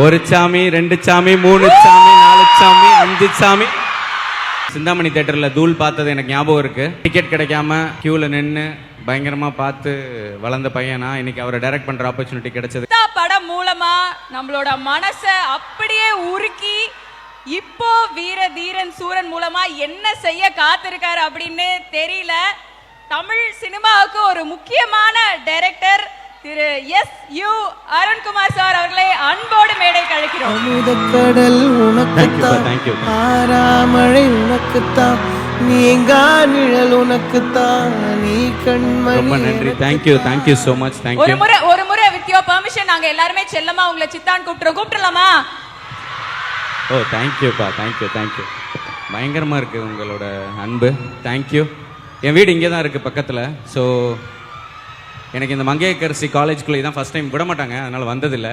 ஒரு சாமி ரெண்டு சாமி மூணு சாமி நாலு சாமி அஞ்சு சாமி. சிந்தாமணி தேட்டர்ல தூள் பார்த்தது எனக்கு ஞாபகம் இருக்கு. டிக்கெட் கிடைக்காம கியூல நின்று பயங்கரமா பார்த்து வளர்ந்த பையனா இன்னைக்கு அவரை டைரக்ட் பண்ற ஆப்பர்ச்சுனிட்டி கிடைச்சது. படம் மூலமா நம்மளோட மனசை அப்படியே உருக்கி இப்போ வீர தீரன் சூரன் மூலமா என்ன செய்ய காத்திருக்காரு அப்படின்னு தெரியல. தமிழ் சினிமாவுக்கு ஒரு முக்கியமான டைரக்டர் திரு எஸ் யு அருண்குமார் சார் அவர்களை அன்போடு மேடை கழிக்கிறோம். அமுதக்கடல் Thank you, sir. உனக்குத்தான் Thank you. ஆறாமழை உனக்குத்தான் நீங்கா நிழல் உனக்குத்தான் நீ கண்மணி ரொம்ப நன்றி. Thank you thank you so much ஒரு தேங்க்யூ முறை ஒரு முறை வித் யோர் பெர்மிஷன் நாங்க எல்லாருமே செல்லமா உங்களை சித்தான் கூப்பிட்டுறோம். கூப்பிட்டுலாமா ஓ தேங்க்யூப்பா தேங்க்யூ தேங்க்யூ பயங்கரமாக இருக்குது உங்களோட அன்பு. தேங்க்யூ என் வீடு இங்கே தான் இருக்குது பக்கத்தில். ஸோ எனக்கு இந்த மங்கையக்கரசி காலேஜ்குள்ளே தான் ஃபஸ்ட் டைம் விட மாட்டாங்க அதனால் வந்ததில்லை.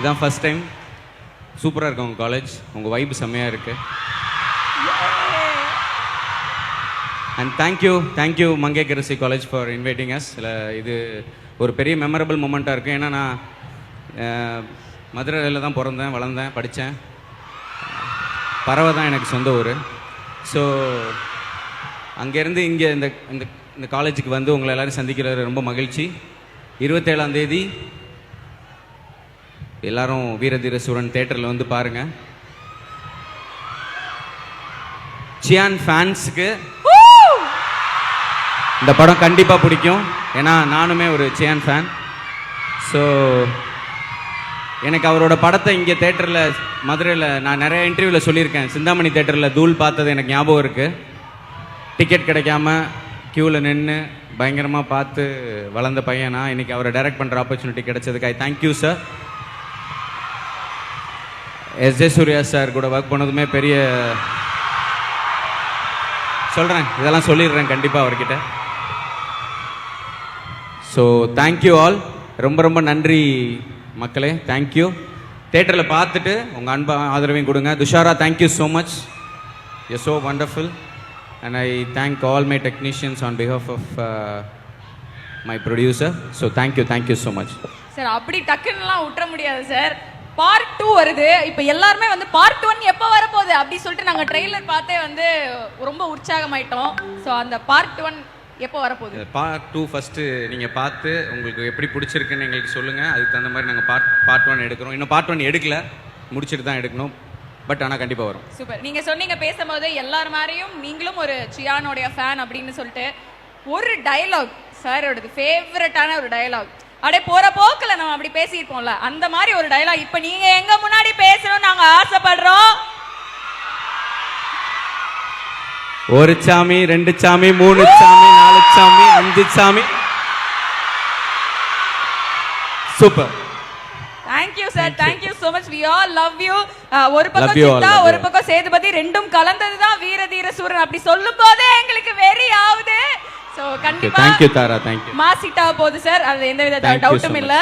இதான் ஃபஸ்ட் டைம் சூப்பராக இருக்கு உங்கள் காலேஜ் உங்கள் வைப் செம்மையாக இருக்குது and thank you thank you Mangaiyarkarasi college for inviting us இல்லை இது ஒரு பெரிய மெமரபிள் மூமெண்ட்டாக இருக்குது ஏன்னா நான் மதுரையில் தான் பிறந்தேன் வளர்ந்தேன் படித்தேன். பறவை தான் எனக்கு சொந்த ஊர். ஸோ அங்கேருந்து இங்கே இந்த இந்த இந்த காலேஜுக்கு வந்து உங்களை எல்லாரும் சந்திக்கிறது ரொம்ப மகிழ்ச்சி. இருபத்தேழாம் தேதி எல்லாரும் வீரதீர சூரன் தேட்டரில் வந்து பாருங்கள் சியான் ஃபேன்ஸுக்கு இந்த படம் கண்டிப்பாக பிடிக்கும். ஏன்னா நானுமே ஒரு சியான் ஃபேன். ஸோ எனக்கு அவரோட படத்தை இங்கே தேட்டரில் மதுரையில் நான் நிறைய இன்டர்வியூவில் சொல்லியிருக்கேன். சிந்தாமணி தேட்டரில் தூள் பார்த்தது எனக்கு ஞாபகம் இருக்குது டிக்கெட் கிடைக்காம க்யூவில் நின்று பயங்கரமாக பார்த்து வளர்ந்த பையனா இன்னைக்கு அவரை டைரக்ட் பண்ணுற ஆப்பர்ச்சுனிட்டி கிடைச்சதுக்கு I thank you sir S J Suriya sir கூட ஒர்க் பண்ணதுமே பெரிய சொல்கிறேன் இதெல்லாம் சொல்லிடுறேன் கண்டிப்பாக அவர்கிட்ட. ஸோ தேங்க்யூ ஆல் ரொம்ப ரொம்ப நன்றி மக்களே தேங்க்யூ தேட்டரில் பார்த்துட்டு உங்கள் அன்பு ஆதரவையும் கொடுங்க. Dushara thank you so much you so wonderful and I thank all my technicians on behalf of my producer so thank you thank you so much sir அப்படி டக்குன்னுலாம் விட்டுற முடியாது சார் பார்ட் டூ வருது. இப்போ எல்லாருமே வந்து பார்ட் ஒன் எப்போ வரப்போகுது? அப்படி சொல்லிட்டு நாங்கள் ட்ரெய்லர் பார்த்தே வந்து ரொம்ப உற்சாகமாயிட்டோம். ஸோ அந்த பார்ட் ஒன் எப்போ வரப்போகுது? பார்ட் டூ ஃபஸ்ட்டு நீங்கள் பார்த்து உங்களுக்கு எப்படி பிடிச்சிருக்குன்னு எங்களுக்கு சொல்லுங்கள் அதுக்கு தகுந்த மாதிரி நாங்கள் பார்ட் பார்ட் ஒன் எடுக்கிறோம். இன்னும் பார்ட் ஒன் எடுக்கல. முடிச்சுட்டு தான் எடுக்கணும். பட் ஆனால் கண்டிப்பாக வரும். சூப்பர் நீங்க சொன்னீங்க பேசும்போது எல்லார் மாதிரியும் நீங்களும் ஒரு சியானோடைய ஃபேன் அப்படின்னு சொல்லிட்டு ஒரு டயலாக் சாரோடது ஃபேவரட்டான ஒரு டயலாக் அப்படியே போற போக்குல நம்ம அப்படி பேசியிருப்போம்ல அந்த மாதிரி ஒரு டயலாக் இப்போ நீங்க எங்க முன்னாடி பேசணும் நாங்க ஆசைப்படுறோம்? ஒரு சாமி ரெண்டு சாமி மூணு சாமி நாலு சாமி அஞ்சு சாமி. Super thank you sir thank you so much we all love you ஒரு பக்கம் சித்தா ஒரு. பக்கம் சேதுபதி. ரெண்டும் கலந்தது தான் வீர தீர சூரன். அப்படி சொல்லும் போதே எங்களுக்கு வெறி ஆகுது ஸோ கண்டிப்பா தேங்க்யூ தாரா. தேங்க்யூ மாசிட்டா போகுது சார் அது எந்த வித டவுட்டும். இல்ல.